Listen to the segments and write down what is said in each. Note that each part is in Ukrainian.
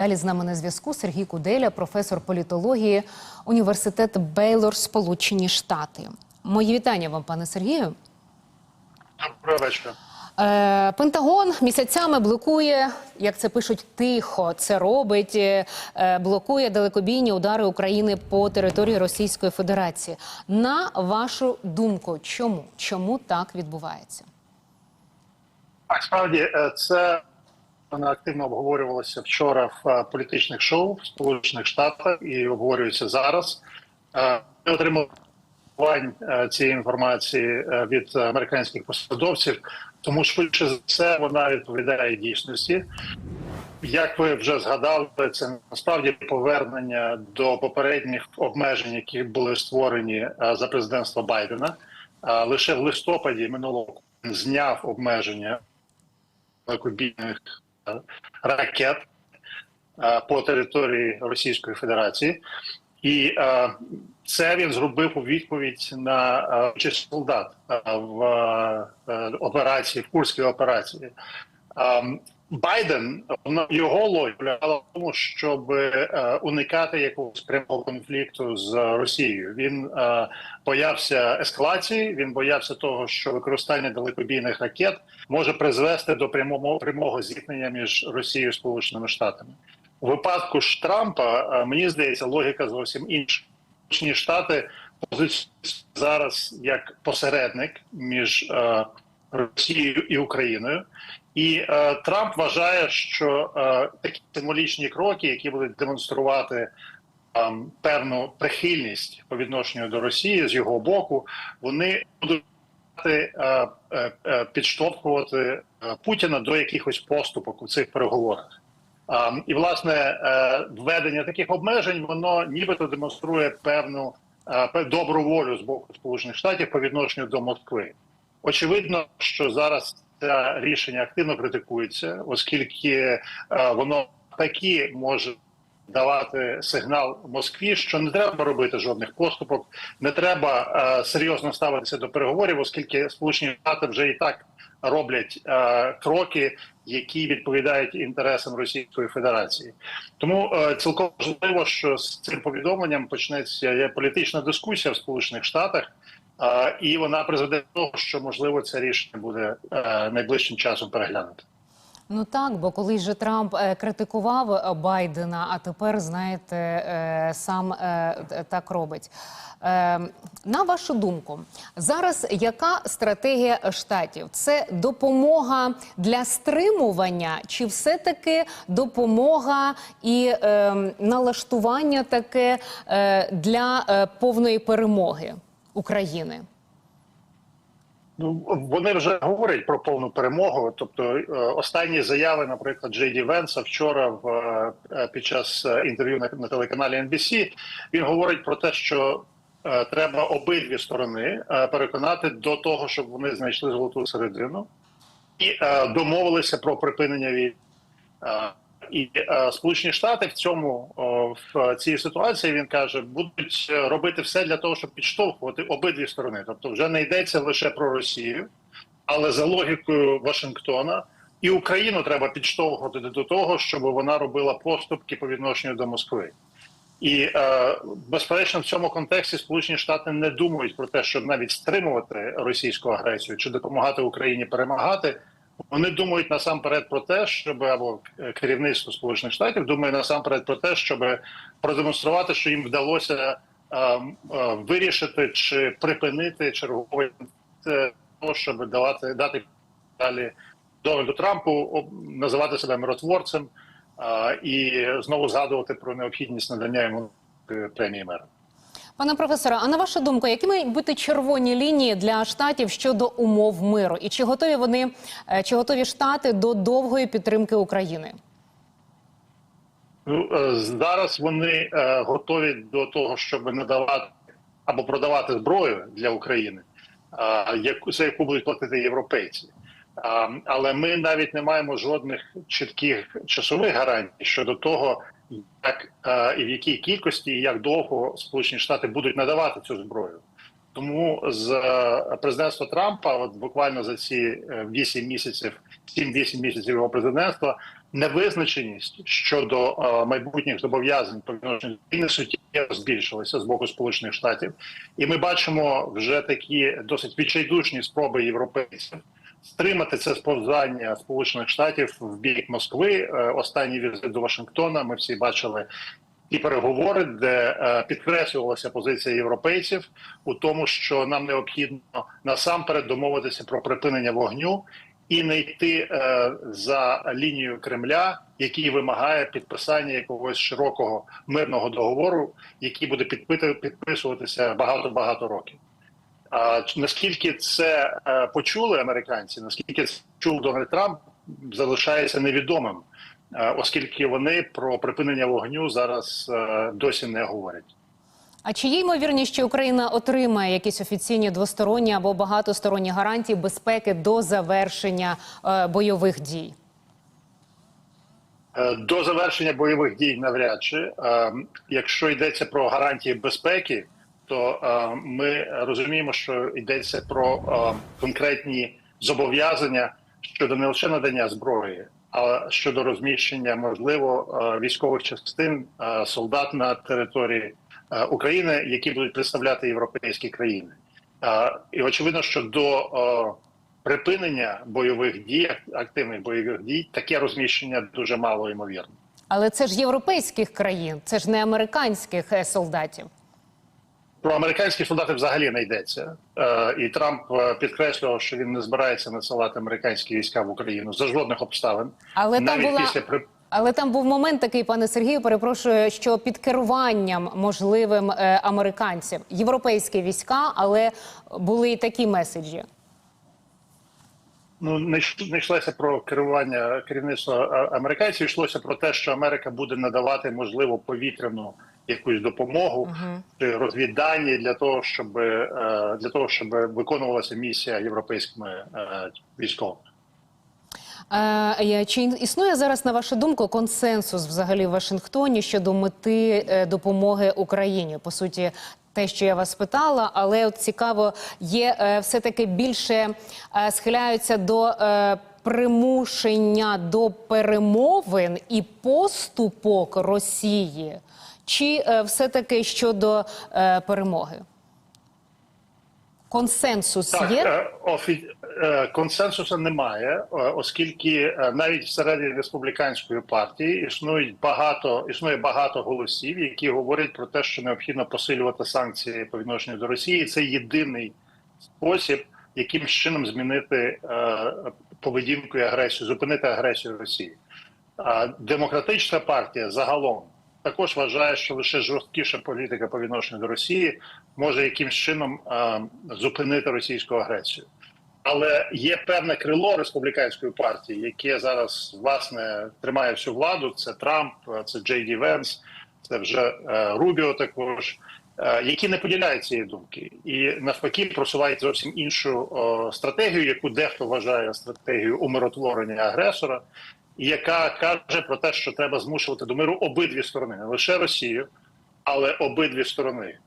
Далі з нами на зв'язку Сергій Куделя, професор політології університет Бейлор, Сполучені Штати. Мої вітання вам, пане Сергію. Доброго вечора. Е, Пентагон місяцями блокує, як це пишуть, тихо це робить, е, блокує далекобійні удари України по території Російської Федерації. На вашу думку, чому? Чому так відбувається? Так, справді е, це вона активно обговорювалося вчора в е, політичних шоу в Сполучених Штатах і обговорюється зараз. Е, Ми отримали е, цієї інформації від американських посадовців, тому швидше за все вона відповідає дійсності. Як ви вже згадали, це насправді повернення до попередніх обмежень, які були створені за президентства Байдена. Лише в листопаді минулого зняв обмеження далекобійних е, ракет е, по території Російської Федерації, і е, це він зробив у відповідь на участь солдат е, в е, операції, в курській операції. Байден його логіка в тому, щоб е, уникати якогось прямого конфлікту з Росією. Він е, боявся ескалації. Він боявся того, що використання далекобійних ракет може призвести до прямого прямого зіткнення між Росією і Сполученими Штатами. У випадку ж Трампа е, мені здається, логіка зовсім інша. Сполучені Штати позиціюють зараз як посередник між Росією і Україною. І е, Трамп вважає, що е, такі символічні кроки, які будуть демонструвати е, певну прихильність по відношенню до Росії з його боку, вони будуть е, е, е, підштовхувати е, Путіна до якихось поступок у цих переговорах. А, і власне е, введення таких обмежень воно нібито демонструє певну е, добру волю з боку Сполучених Штатів по відношенню до Москви. Очевидно, що зараз це рішення активно критикується, оскільки е, воно таки може давати сигнал Москві, що не треба робити жодних поступок, не треба е, серйозно ставитися до переговорів, оскільки Сполучені Штати вже і так роблять е, кроки, які відповідають інтересам Російської Федерації. Тому е, цілком можливо, що з цим повідомленням почнеться політична дискусія в Сполучених Штатах. І вона призведе до того, що можливо це рішення буде е, найближчим часом переглянуто. Ну так, бо колись же Трамп е, критикував е, Байдена, а тепер, знаєте, сам так робить. На вашу думку, зараз яка стратегія штатів? Це допомога для стримування, чи все-таки допомога і е, налаштування таке для повної перемоги України? Ну вони вже говорять про повну перемогу. Тобто е, останні заяви, наприклад, Джей Ді Венса вчора в е, під час е, інтерв'ю на, на телеканалі NBC, він говорить про те, що е, треба обидві сторони е, переконати до того, щоб вони знайшли золоту середину і е, домовилися про припинення війни. І е, Сполучені Штати в цьому в цій ситуації він каже, будуть е, робити все для того, щоб підштовхувати обидві сторони. Тобто, вже не йдеться лише про Росію, але за логікою Вашингтона і Україну треба підштовхувати до того, щоб вона робила поступки по відношенню до Москви. І е, безперечно, в цьому контексті Сполучені Штати не думають про те, щоб навіть стримувати російську агресію чи допомагати Україні перемагати. Вони думають насамперед про те, щоб або керівництво Сполучених Штатів думає насамперед про те, щоб продемонструвати, що їм вдалося е, е, вирішити чи припинити черговий е, того, щоб давати дати далі Дональду Трампу об- називати себе миротворцем е, і знову згадувати про необхідність надання йому е, премії мера. Пане професоре, а на вашу думку, які мають бути червоні лінії для штатів щодо умов миру? І чи готові вони, е, чи готові штати до довгої підтримки України? Ну е, зараз вони е, готові до того, щоб надавати або продавати зброю для України, за яку будуть платити європейці. Але ми навіть не маємо жодних чітких часових гарантій щодо того, як е, і в якій кількості і як довго Сполучені Штати будуть надавати цю зброю. Тому з е, президентства Трампа, от буквально за ці е, 8 місяців, 7-8 місяців його президентства, невизначеність щодо е, майбутніх зобов'язань по відношенню суттєво збільшилася з боку Сполучених Штатів, і ми бачимо вже такі досить відчайдушні спроби європейців стримати це сповзання Сполучених Штатів в бік Москви. Е, Останній візит до Вашингтона. Ми всі бачили ті переговори, де е, підкреслювалася позиція європейців у тому, що нам необхідно насамперед домовитися про припинення вогню і не йти е, за лінією Кремля, який вимагає підписання якогось широкого мирного договору, який буде підпити, підписуватися багато багато років. А наскільки це е, почули американці, наскільки це чув Дональд Трамп, залишається невідомим, е, оскільки вони про припинення вогню зараз е, досі не говорять. А чи є ймовірність, що Україна отримає якісь офіційні двосторонні або багатосторонні гарантії безпеки до завершення е, бойових дій? До завершення бойових дій навряд чи Е, якщо йдеться про гарантії безпеки, то е, ми розуміємо, що йдеться про е, конкретні зобов'язання щодо не лише надання зброї, а щодо розміщення можливо е, військових частин солдат на території України, які будуть представляти європейські країни. І очевидно, що до припинення бойових дій, активних бойових дій, таке розміщення дуже мало ймовірно. Але це ж європейських країн, це ж не американських солдатів. Про американські солдати взагалі не йдеться. Е, і Трамп е, підкреслював, що він не збирається насилати американські війська в Україну за жодних обставин. Але там була після при... але там був момент такий, пане Сергію. Перепрошую, що під керуванням можливим е, американців європейські війська, але були і такі меседжі. ну не йшлося про керування керівництва американців. Йшлося про те, що Америка буде надавати можливо повітряну якусь допомогу чи розвіддані для того, щоб е, для того, щоб виконувалася місія європейськими е, військовими. Е, Чи існує зараз, на вашу думку, консенсус взагалі в Вашингтоні щодо мети допомоги Україні? По суті, те, що я вас питала, але от цікаво, є е, все-таки більше схиляються до примушення до перемовин і поступок Росії, чи е, все-таки щодо е, перемоги? Консенсус Так, є? е, офі... консенсусу немає, оскільки навіть всередині республіканської партії існують багато існує багато голосів, які говорять про те, що необхідно посилювати санкції по відношенню до Росії. Це єдиний спосіб, яким чином змінити поведінку і агресію, зупинити агресію Росії. Демократична партія загалом також вважає, що лише жорсткіша політика по відношенню до Росії може якимсь чином е, зупинити російську агресію. Але є певне крило республіканської партії, яке зараз власне тримає всю владу. Це Трамп, це Джей Ді Венс, це вже е, Рубіо також. е, Які не поділяють цієї думки, і навпаки просувають зовсім іншу о, стратегію, яку дехто вважає стратегією умиротворення агресора, яка каже про те, що треба змушувати до миру обидві сторони, не лише Росію, але обидві сторони.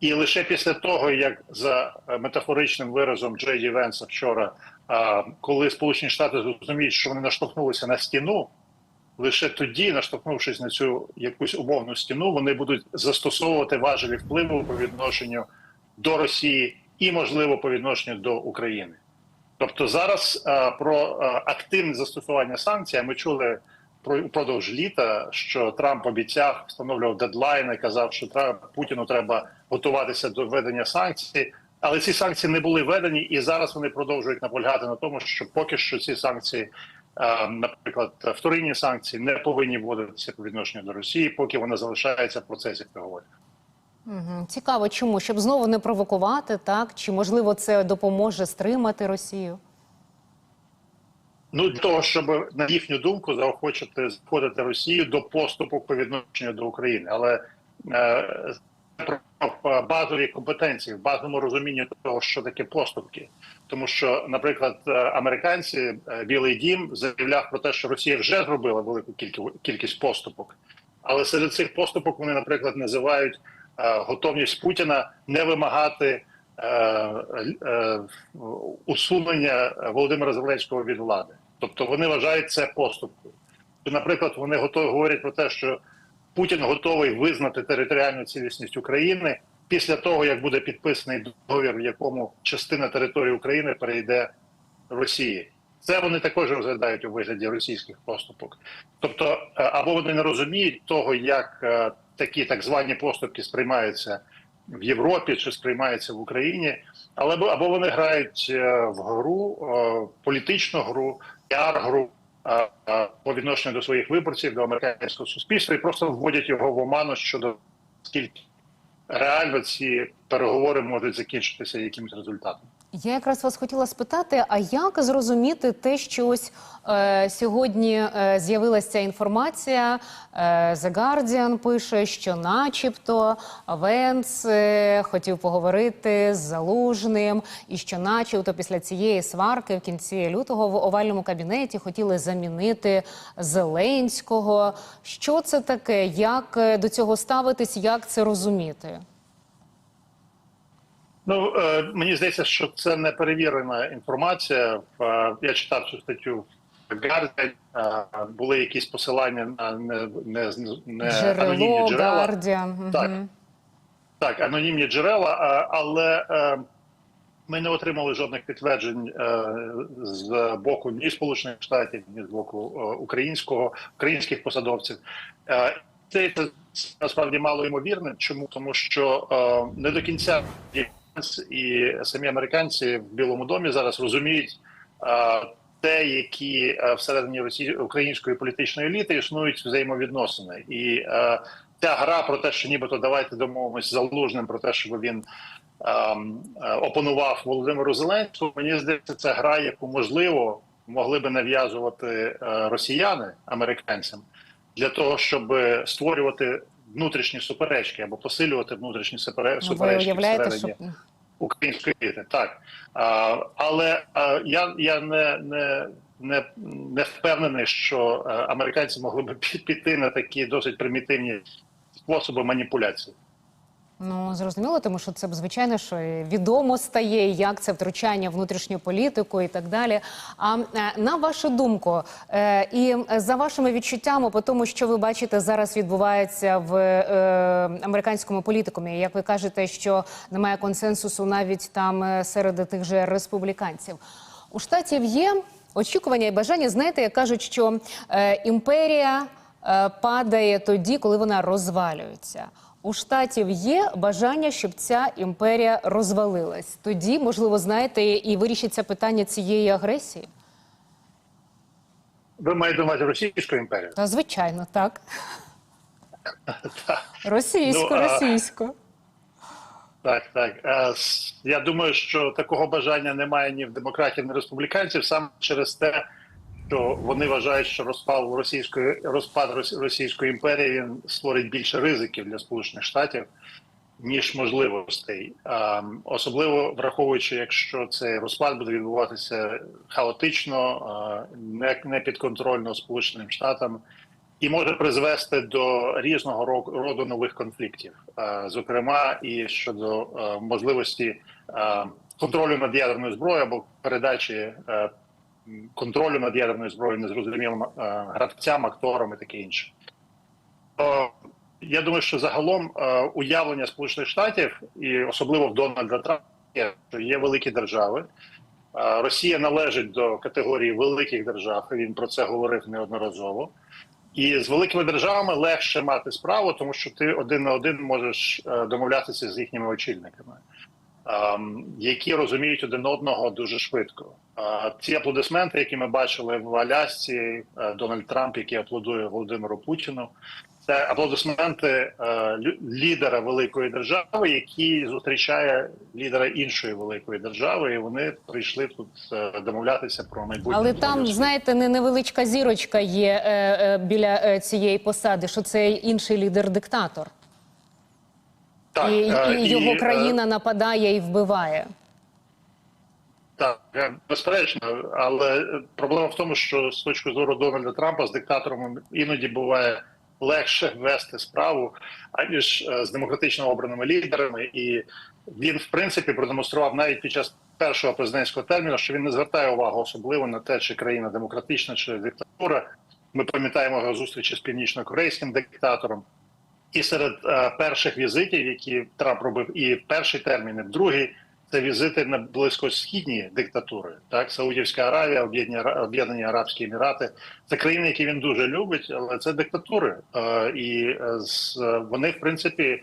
І лише після того, як за е, метафоричним виразом Джей Ді Венса вчора, коли Сполучені Штати зрозуміють, що вони наштовхнулися на стіну, лише тоді, наштовхнувшись на цю якусь умовну стіну, вони будуть застосовувати важелі впливу по відношенню до Росії і, можливо, по відношенню до України. Тобто зараз е, про е, активне застосування санкцій ми чули про упродовж літа, що Трамп обіцяв встановлював дедлайни, казав, що треба Путіну треба готуватися до введення санкцій. Але ці санкції не були введені, і зараз вони продовжують наполягати на тому, що поки що ці санкції, е, наприклад, вторинні санкції, не повинні вводитися по відношенню до Росії, поки вона залишається в процесі переговорів. Цікаво, чому? Щоб знову не провокувати, так? Чи можливо це допоможе стримати Росію? Ну для того, щоб на їхню думку заохочити входити Росію до поступу по відношенню до України, але е, про базові компетенції, в базовому розумінні того, що таке поступки, тому що, наприклад, е, американці е, Білий Дім заявляв про те, що Росія вже зробила велику кількість поступок, але серед цих поступок вони, наприклад, називають готовність Путіна не вимагати. е, е, Усунення Володимира Зеленського від влади, тобто вони вважають це поступкою. Наприклад, вони готові говорять про те, що Путін готовий визнати територіальну цілісність України після того, як буде підписаний договір, в якому частина території України перейде Росії. Це вони також розглядають у вигляді російських поступок. Тобто, е, або вони не розуміють того, як е, такі так звані поступки сприймаються в Європі чи сприймаються в Україні, але або- вони грають е, в гру, е, політичну гру, піар-гру е, по відношенню до своїх виборців, до американського суспільства, і просто вводять його в оману щодо скільки реально ці переговори можуть закінчитися якимось результатом. Я якраз вас хотіла спитати: а як зрозуміти те, що ось е, сьогодні е, з'явилася інформація? Е, The Guardian пише, що, начебто, Венц е, хотів поговорити з залужним, і що, начебто, після цієї сварки в кінці лютого в овальному кабінеті хотіли замінити Зеленського. Що це таке? Як е, до цього ставитись? Як це розуміти? Ну е, мені здається, що це не перевірена інформація. Е, Я читав цю статтю в Guardian, е, Були якісь посилання на не, не, не Джерело, анонімні джерела. Гардіан. Так. Мгм. Так, анонімні джерела, але ми не отримали жодних підтверджень з боку ні Сполучених Штатів, ні з боку українського українських посадовців. Це, це насправді мало ймовірне. Чому тому, що е, не до кінця і самі американці в Білому домі зараз розуміють. те, які всередині Росії української політичної еліти існують взаємовідносини, і ця гра про те, що нібито давайте домовимося залужним про те, щоб він опонував Володимиру Зеленському. Мені здається, це гра, яку можливо могли би нав'язувати е, росіяни американцям для того, щоб створювати внутрішні суперечки або посилювати внутрішні суперечки Ну, ви суперечки уявляєте, всередині що української еліти. Так а, але а, я, я не, не, не, не впевнений, що е, американці могли б піти на такі досить примітивні способи маніпуляції. Ну зрозуміло, тому що це звичайно, що відомо стає, як це втручання в внутрішню політику і так далі. А е, на вашу думку, е, і за вашими відчуттями, по тому, що ви бачите зараз відбувається в е, американському політикумі, як ви кажете, що немає консенсусу навіть там е, серед тих же республіканців. У штатів є очікування і бажання. Знаєте, як кажуть, що е, імперія е, падає тоді, коли вона розвалюється. У штатів є бажання, щоб ця імперія розвалилась. Тоді, можливо, знаєте, і вирішиться питання цієї агресії. Ви маєте на увазі Російську імперію? Та звичайно, так. Російсько, Ну, російсько. Так, так. Я думаю, що такого бажання немає ні в демократів, ні в республіканців, саме через те, що вони вважають, що розпад російської розпад Російської імперії він створить більше ризиків для Сполучених Штатів, ніж можливостей. Особливо враховуючи, якщо цей розпад буде відбуватися хаотично, не, підконтрольно Сполученим Штатам. І може призвести до різного ро- роду нових конфліктів, зокрема і щодо можливості контролю над ядерною зброєю або передачі контролю над ядерною зброєю незрозумілим е, гравцям, акторам і таке інше. Я думаю, що загалом е, уявлення Сполучених Штатів і особливо в Дональда Трампа що є великі держави. Е, Росія належить до категорії великих держав. і Він про це говорив неодноразово. І з великими державами легше мати справу, тому що ти один на один можеш домовлятися з їхніми очільниками, які розуміють один одного дуже швидко. Ці аплодисменти, які ми бачили в Алясці, е, Дональд Трамп, який аплодує Володимиру Путіну, це аплодисменти е, лідера великої держави, який зустрічає лідера іншої великої держави, і вони прийшли тут е, домовлятися про майбутнє. Але там, знаєте, не невеличка зірочка є біля цієї посади, що це інший лідер-диктатор. Так, і, е, і його е, країна нападає і вбиває. Так, е, безперечно, але проблема в тому, що з точки зору Дональда Трампа з диктатором іноді буває легше вести справу, аніж з демократично обраними лідерами. І він, в принципі, продемонстрував навіть під час першого президентського терміну, що він не звертає увагу особливо на те, чи країна демократична, чи диктатура. Ми пам'ятаємо його зустрічі з північно-корейським диктатором. І серед е, перших візитів, які Трамп робив, і перший термін, і другий, це візити на близькосхідні диктатури, так Саудівська Аравія, Об'єднані Арабські Емірати. Це країни, які він дуже любить, але це диктатури. Е, і е, з, вони, в принципі,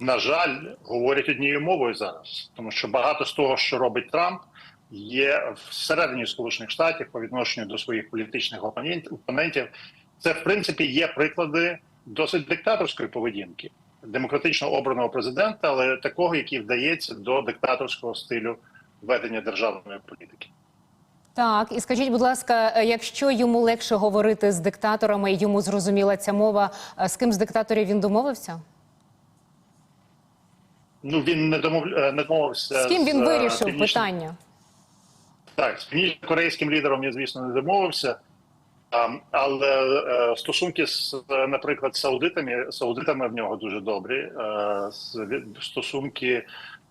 на жаль, говорять однією мовою зараз, тому що багато з того, що робить Трамп, є всередині Сполучених Штатів по відношенню до своїх політичних опонентів. Це в принципі є приклади досить диктаторської поведінки демократично обраного президента, але такого, який вдається до диктаторського стилю ведення державної політики. Так, і скажіть, будь ласка, е, якщо йому легше говорити з диктаторами, і йому зрозуміла ця мова, е, з ким з диктаторів він домовився? Ну він не домов... е, не домовився З ким він е, вирішив північним- питання? Так, з північно-корейським лідером я, звісно, не домовився. А, але е, стосунки з, наприклад, саудитами, саудитами в нього дуже добрі. Е, стосунки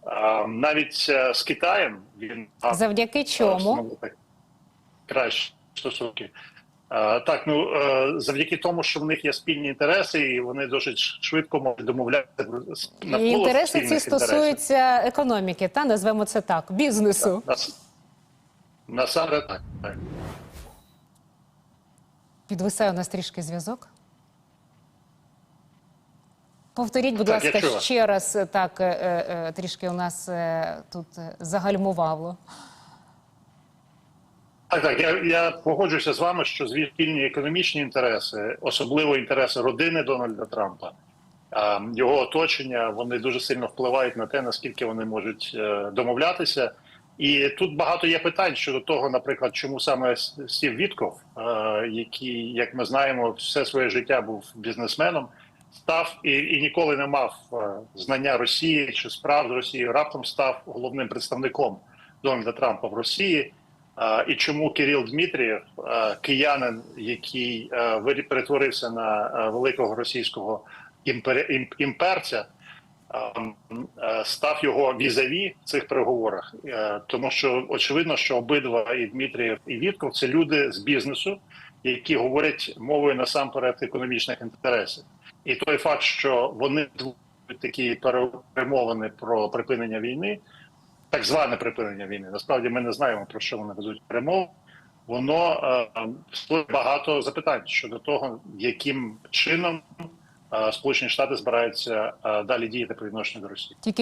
е, навіть е, з Китаєм він Завдяки чому? кращі стосунки. Так, ну завдяки тому, що в них є спільні інтереси, і вони досить швидко можуть домовлятися навколо інтереси ці стосуються економіки, та назвемо це так, бізнесу. Нас- Насамперед так. Підвисає у нас трішки зв'язок. Повторіть, будь Так, ласка, ще раз е, так, е, е, трішки у нас тут загальмувало. Так, так, я, я погоджуюся з вами, що зві- спільні економічні інтереси, особливо інтереси родини Дональда Трампа, його оточення, вони дуже сильно впливають на те, наскільки вони можуть домовлятися. І тут багато є питань щодо того, наприклад, чому саме Стів Вітков, е, який, як ми знаємо, все своє життя був бізнесменом, став і, і ніколи не мав е, знання Росії чи справ з Росією, раптом став головним представником Дональда Трампа в Росії. А, І чому Кирил Дмитрієв, киянин, який перетворився на великого російського імпер- імперця, став його візаві в цих переговорах, Е, тому що очевидно, що обидва і Дмитрієв, і Вітков це люди з бізнесу, які говорять мовою насамперед економічних інтересів. І той факт, що вони такі перемовини про припинення війни, так зване припинення війни. Насправді ми не знаємо про що вони ведуть перемови. Воно е, багато запитань щодо того, яким чином е, Сполучені Штати збираються е, далі діяти по відношенню до Росії.